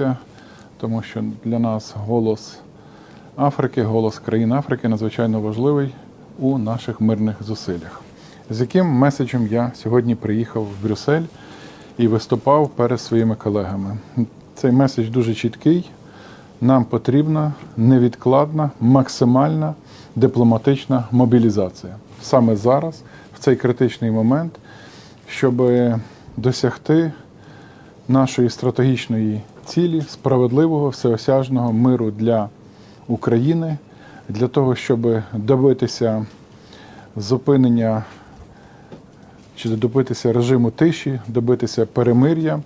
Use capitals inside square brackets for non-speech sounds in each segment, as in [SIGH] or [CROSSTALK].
долучитися, тому що для нас голос Африки, голос країн Африки надзвичайно важливий у наших мирних зусиллях. З яким меседжем я сьогодні приїхав в Брюссель і виступав перед своїми колегами. Цей меседж дуже чіткий. Нам потрібна невідкладна, максимальна дипломатична мобілізація саме зараз, в цей критичний момент, щоб досягти нашої стратегічної цілі справедливого всеосяжного миру для України, для того, щоб добитися зупинення чи добитися режиму тиші, добитися перемир'я,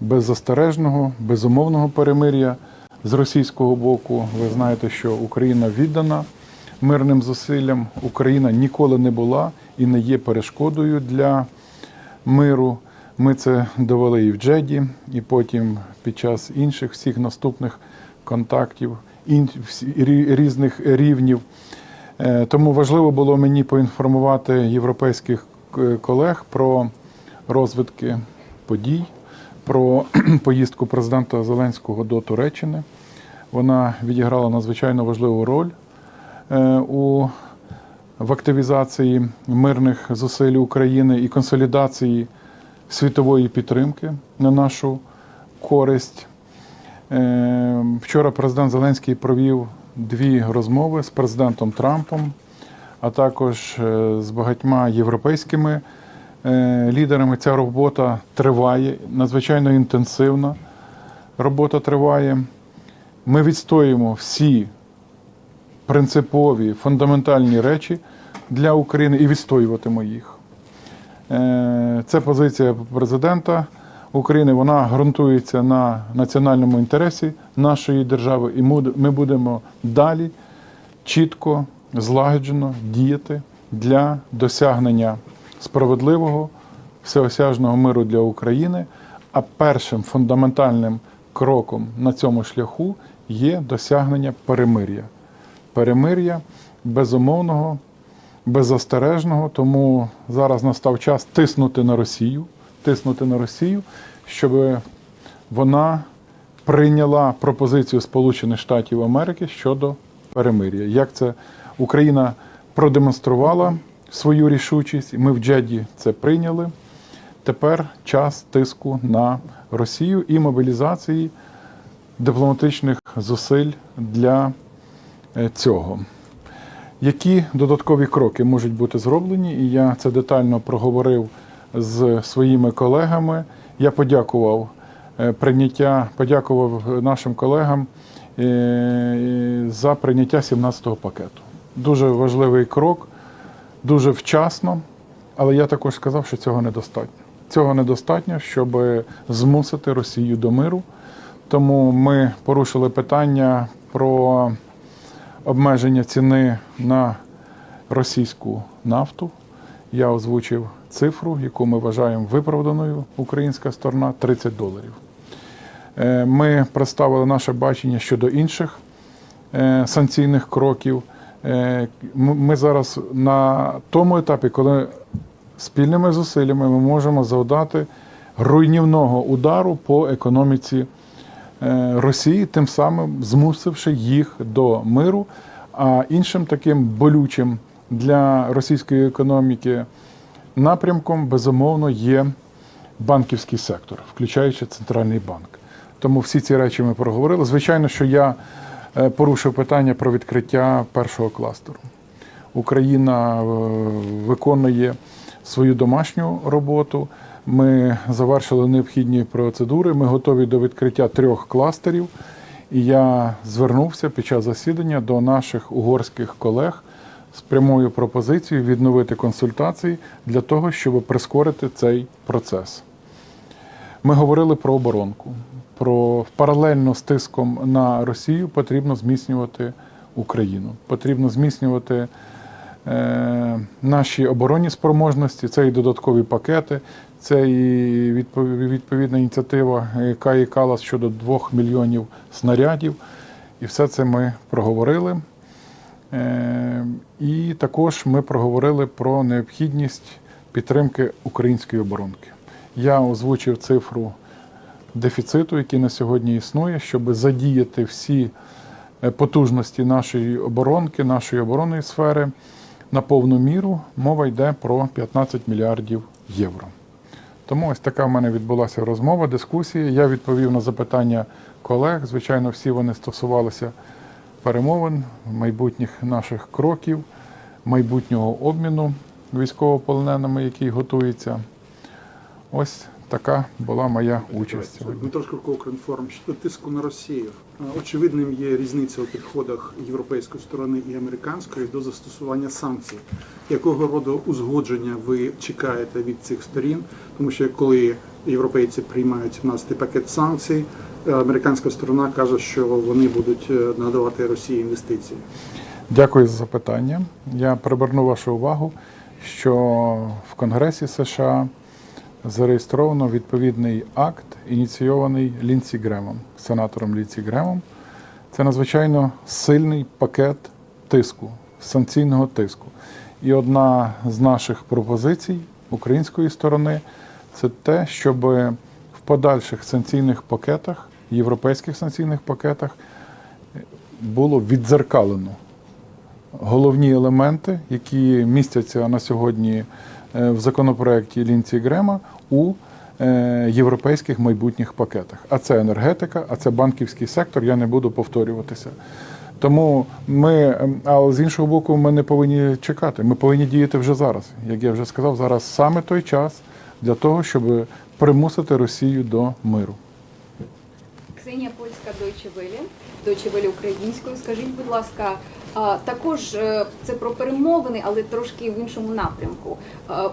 беззастережного, безумовного перемир'я з російського боку. Ви знаєте, що Україна віддана мирним зусиллям. Україна ніколи не була і не є перешкодою для миру. Ми це довели і в Джеді, і потім під час інших всіх наступних контактів, різних рівнів. Е, Тому важливо було мені поінформувати європейських е, колег про розвитки подій, про [CLEARS THROAT] поїздку президента Зеленського до Туреччини. Вона відіграла надзвичайно важливу роль е, у в активізації мирних зусиль України і консолідації світової підтримки на нашу користь. Е, Вчора президент Зеленський провів дві розмови з президентом Трампом, а також е, з багатьма європейськими е, лідерами. Ця робота триває, надзвичайно інтенсивна робота триває. Ми відстоїмо всі принципові, фундаментальні речі для України і відстоюватимемо їх. Е, Це позиція президента України. Вона ґрунтується на національному інтересі нашої держави, і ми будемо далі чітко, злагоджено діяти для досягнення справедливого, всеосяжного миру для України. А першим фундаментальним кроком на цьому шляху є досягнення перемир'я. Перемир'я безумовного, беззастережного. Тому зараз настав час тиснути на Росію, тиснути на Росію, щоб вона прийняла пропозицію Сполучених Штатів Америки щодо перемир'я. Як це Україна продемонструвала свою рішучість, ми в Джеді це прийняли. Тепер час тиску на Росію і мобілізації дипломатичних зусиль для е, цього. Які додаткові кроки можуть бути зроблені? І я це детально проговорив з своїми колегами. Я подякував е, прийняття, подякував нашим колегам е, за прийняття 17-го пакету. Дуже важливий крок, дуже вчасно, але я також сказав, що цього недостатньо. Цього недостатньо, щоб змусити Росію до миру. Тому ми порушили питання про обмеження ціни на російську нафту. Я озвучив цифру, яку ми вважаємо виправданою українська сторона 30 доларів. Е, Ми представили наше бачення щодо інших е, санкційних кроків. Е, Ми зараз на тому етапі, коли спільними зусиллями ми можемо завдати руйнівного удару по економіці Росії, тим самим змусивши їх до миру. А іншим таким болючим для російської економіки напрямком, безумовно, є банківський сектор, включаючи центральний банк. Тому всі ці речі ми проговорили. Звичайно, що я е, порушив питання про відкриття першого кластеру. Україна е, виконує свою домашню роботу. Ми завершили необхідні процедури. Ми готові до відкриття трьох кластерів. І я звернувся під час засідання до наших угорських колег з прямою пропозицією відновити консультації для того, щоб прискорити цей процес. Ми говорили про оборонку. Про паралельно з тиском на Росію потрібно зміцнювати Україну. Потрібно зміцнювати е, наші оборонні спроможності, це і додаткові пакети, це і відповідна ініціатива е, Каї Калас щодо 2 мільйонів снарядів. І все це ми проговорили. Е, І також ми проговорили про необхідність підтримки української оборонки. Я озвучив цифру дефіциту, який на сьогодні існує, щоб задіяти всі е, потужності нашої оборонки, нашої оборонної сфери на повну міру. Мова йде про 15 мільярдів євро. Тому ось така в мене відбулася розмова, дискусія. Я відповів на запитання колег. Звичайно, всі вони стосувалися перемовин, майбутніх наших кроків, майбутнього обміну військовополоненими, який готується. Ось така була моя участь. Дмитро Шкурко, Укрінформ. Щодо тиску на Росію. Е, Очевидним є різниця у підходах європейської сторони і американської до застосування санкцій. Якого роду узгодження ви чекаєте від цих сторін? Тому що коли європейці приймають 17 пакет санкцій, е, американська сторона каже, що вони будуть е, надавати Росії інвестиції. Дякую за запитання. Я приверну вашу увагу, що в Конгресі США зареєстровано відповідний акт, ініційований Лінсі Гремом, сенатором Лінсі Гремом. Це надзвичайно сильний пакет тиску, санкційного тиску. І одна з наших пропозицій української сторони це те, щоб в подальших санкційних пакетах, європейських санкційних пакетах, було віддзеркалено головні елементи, які містяться на сьогодні в законопроекті Лінці Грема у е, європейських майбутніх пакетах. А це енергетика, а це банківський сектор. Я не буду повторюватися. Тому ми, ем, а з іншого боку, ми не повинні чекати. Ми повинні діяти вже зараз. Як я вже сказав, зараз саме той час для того, щоб примусити Росію до миру. Ксенія Польська Deutsche Welle, Deutsche Welle українською. Скажіть, будь ласка, також е, це про перемовини, але трошки в іншому напрямку.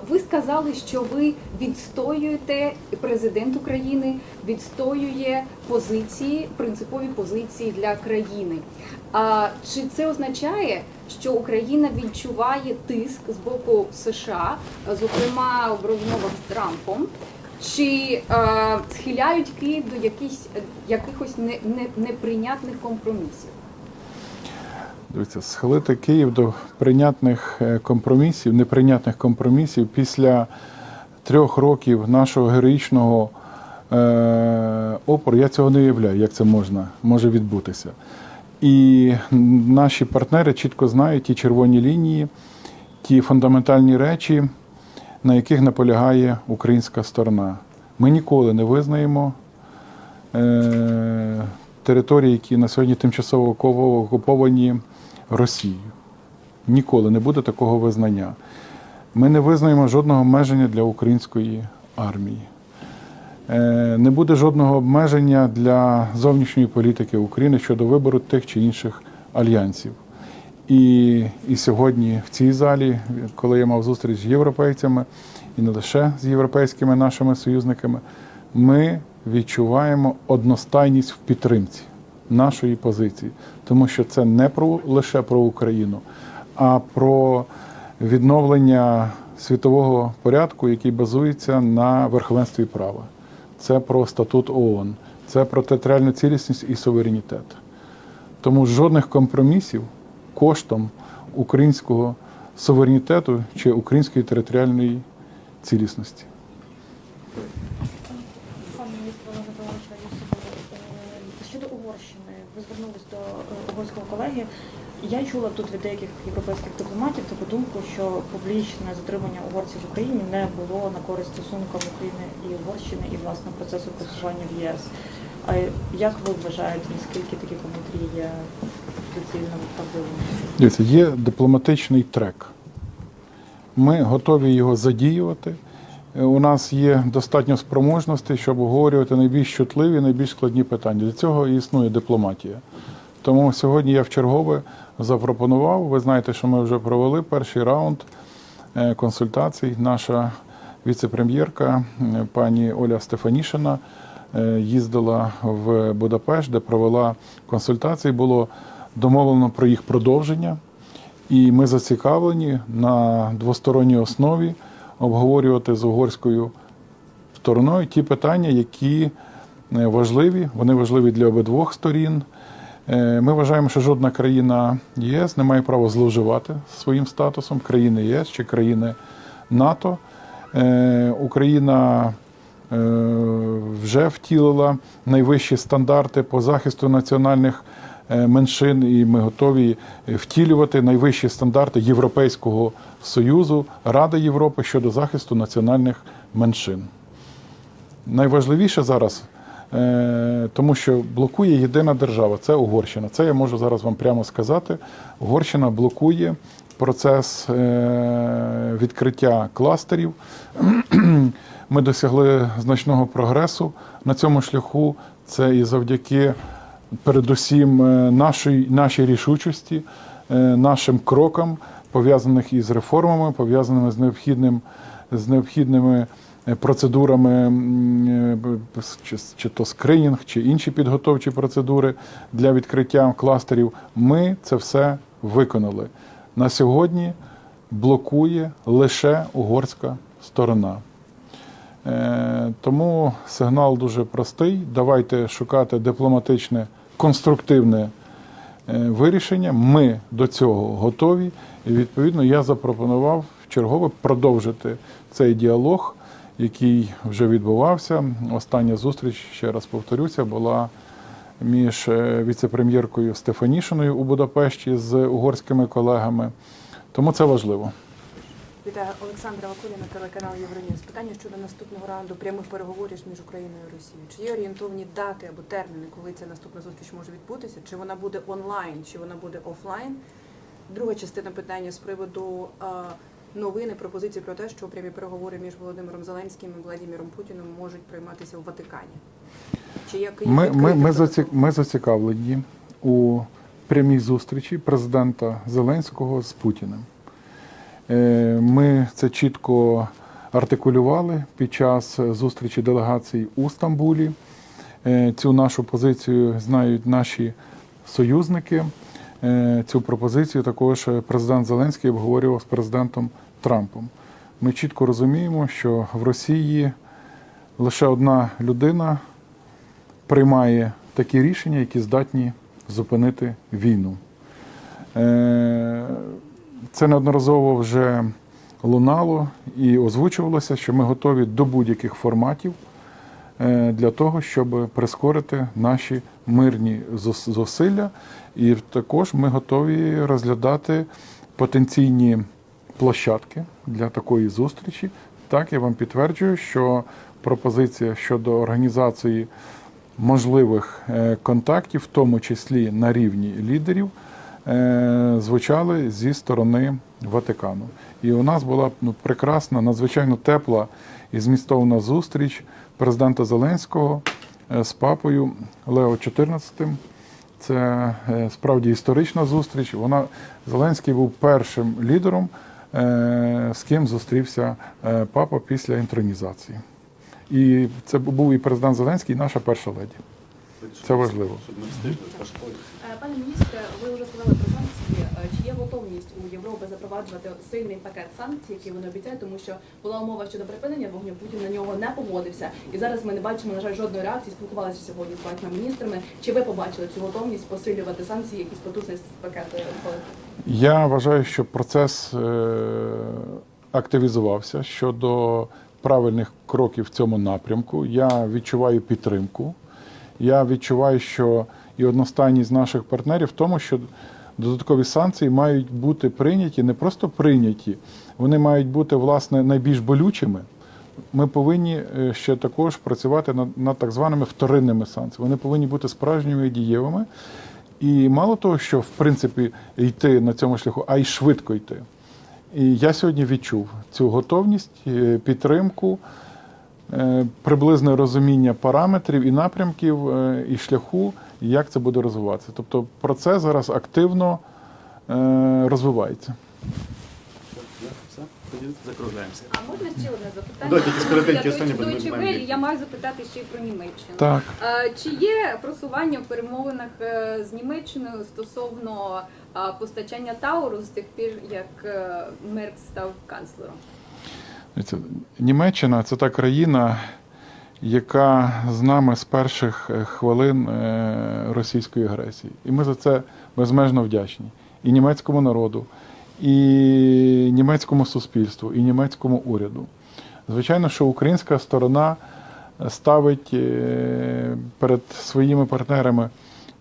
Ви сказали, що ви відстоюєте президент України відстоює позиції, принципові позиції для країни. А чи це означає, що Україна відчуває тиск з боку США, зокрема в розмовах з Трампом? Чи е, схиляють Київ до якихось, якихось не, не, неприйнятних компромісів? Дивіться, схилити Київ до прийнятних е, компромісів, неприйнятних компромісів після трьох років нашого героїчного е, опору, я цього не уявляю, як це можна може відбутися. І наші партнери чітко знають ті червоні лінії, ті фундаментальні речі, на яких наполягає українська сторона. Ми ніколи не визнаємо е, території, які на сьогодні тимчасово окуповані Росією. Ніколи не буде такого визнання. Ми не визнаємо жодного обмеження для української армії. Е, Не буде жодного обмеження для зовнішньої політики України щодо вибору тих чи інших альянсів. І, і сьогодні в цій залі, коли я мав зустріч з європейцями, і не лише з європейськими нашими союзниками, ми відчуваємо одностайність в підтримці нашої позиції, тому що це не про лише про Україну, а про відновлення світового порядку, який базується на верховенстві права. Це про статут ООН, це про територіальну цілісність і суверенітет. Тому жодних компромісів коштом українського суверенітету чи української територіальної цілісності. Пане міністр Олега Павловича Юсупова, е, щодо Угорщини, ви звернулись до е, угорського колеги. Я чула тут від деяких європейських дипломатів таку думку, що публічне затримання угорців в Україні не було на користь стосункам України і Угорщини і власне процесу просування в ЄС. А як ви вважаєте, наскільки такі коментарі є доцільними правдивими? Є дипломатичний трек. Ми готові його задіювати. Е, У нас є достатньо спроможностей, щоб обговорювати найбільш чутливі, найбільш складні питання. Для цього існує дипломатія. Тому сьогодні я вчергове запропонував. Ви знаєте, що ми вже провели перший раунд е, консультацій. Наша віце-прем'єрка е, пані Оля Стефанішина їздила в Будапешт, де провела консультації. Було домовлено про їх продовження. І ми зацікавлені на двосторонній основі обговорювати з угорською стороною ті питання, які е, важливі. Вони важливі для обидвох сторін. Е, Ми вважаємо, що жодна країна ЄС не має права зловживати своїм статусом країни ЄС чи країни НАТО. Е, Україна вже втілила найвищі стандарти по захисту національних меншин, і ми готові втілювати найвищі стандарти Європейського Союзу, Ради Європи щодо захисту національних меншин. Найважливіше зараз, е, тому що блокує єдина держава, це Угорщина. Це я можу зараз вам прямо сказати. Угорщина блокує процес е, відкриття кластерів. [CLEARS THROAT] Ми досягли значного прогресу на цьому шляху. Це і завдяки, передусім, е, нашій, нашій рішучості, е, нашим крокам, пов'язаних із реформами, пов'язаними з необхідним з необхідними е, процедурами, чи, чи то скринінг, чи інші підготовчі процедури для відкриття кластерів. Ми це все виконали. На сьогодні блокує лише угорська сторона. Тому сигнал дуже простий. Давайте шукати дипломатичне, конструктивне е, вирішення. Ми до цього готові. І відповідно я запропонував чергове продовжити цей діалог, який вже відбувався. Остання зустріч, ще раз повторюся, була між е, віце-прем'єркою Стефанішиною у Будапешті з угорськими колегами. Тому це важливо. Вітаю Олександра Вакуліна, телеканал Євроньюз. Питання щодо наступного раунду прямих переговорів між Україною і Росією. Чи є орієнтовні дати або терміни, коли ця наступна зустріч може відбутися? Чи вона буде онлайн, чи вона буде офлайн? Друга частина питання з приводу новини, пропозиції про те, що прямі переговори між Володимиром Зеленським і Владимиром Путіним можуть прийматися в Ватикані. Чи Київ Ми, ми, ми, до заці, такого? ми зацікавлені у прямій зустрічі президента Зеленського з Путіним. Е, Ми це чітко артикулювали під час зустрічі делегацій у Стамбулі. Е, Цю нашу позицію знають наші союзники. Е, Цю пропозицію також президент Зеленський обговорював з президентом Трампом. Ми чітко розуміємо, що в Росії лише одна людина приймає такі рішення, які здатні зупинити війну. Це неодноразово вже лунало і озвучувалося, що ми готові до будь-яких форматів е, для того, щоб прискорити наші мирні зусилля. І також ми готові розглядати потенційні площадки для такої зустрічі. Так, я вам підтверджую, що пропозиція щодо організації можливих е, контактів, в тому числі на рівні лідерів, звучали зі сторони Ватикану. І у нас була ну, прекрасна, надзвичайно тепла і змістовна зустріч президента Зеленського е, з папою Лео XIV. Це е, справді історична зустріч. Вона Зеленський був першим лідером, е, з ким зустрівся е, папа після інтронізації. І це був і президент Зеленський, і наша перша леді. Це важливо. Е, Пане міністре, ви вже сказали про санкції. Е, Чи є готовність у Європи запроваджувати сильний пакет санкцій, які вони обіцяють, тому що була умова щодо припинення вогню, Путін на нього не погодився. І зараз ми не бачимо, на жаль, жодної реакції. Спілкувалися сьогодні з багатьма міністрами. Чи ви побачили цю готовність посилювати санкції, якісь потужність пакету? Я вважаю, що процес е, активізувався щодо правильних кроків в цьому напрямку. Я відчуваю підтримку. Я відчуваю, що і одностайність наших партнерів в тому, що додаткові санкції мають бути прийняті, не просто прийняті, вони мають бути власне найбільш болючими. Ми повинні е, ще також працювати над, над так званими вторинними санкціями. Вони повинні бути справжніми і дієвими. І мало того, що в принципі йти на цьому шляху, а й швидко йти. І я сьогодні відчув цю готовність, е, підтримку, е, приблизне розуміння параметрів і напрямків і шляху, і як це буде розвиватися. Тобто процес зараз активно е, розвивається. Закругляємося. А можна ще одне запитання? Да, тільки скоротенькі Я останні, бо ми Deutsche знаємо, Welle, які. Я маю запитати ще й про Німеччину. Так. Е, Чи є просування в перемовинах е, з Німеччиною стосовно е, постачання Тауру з тих пір, як е, Мерц став канцлером? Дивіться, Німеччина це та країна, яка з нами з перших е, хвилин е, російської агресії. І ми за це безмежно вдячні і німецькому народу, і німецькому суспільству, і німецькому уряду. Звичайно, що українська сторона ставить е, перед своїми партнерами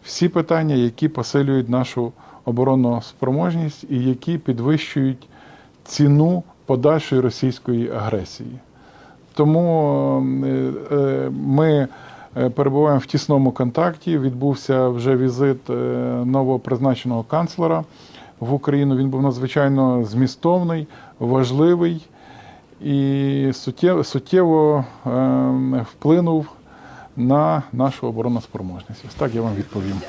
всі питання, які посилюють нашу оборонну спроможність і які підвищують ціну подальшої російської агресії. Тому е, е, ми е, перебуваємо в тісному контакті. Відбувся вже візит новопризначеного канцлера в Україну. Він був надзвичайно змістовний, важливий і суттєво, суттєво е, вплинув на нашу оборонну спроможність. Ось так я вам відповім.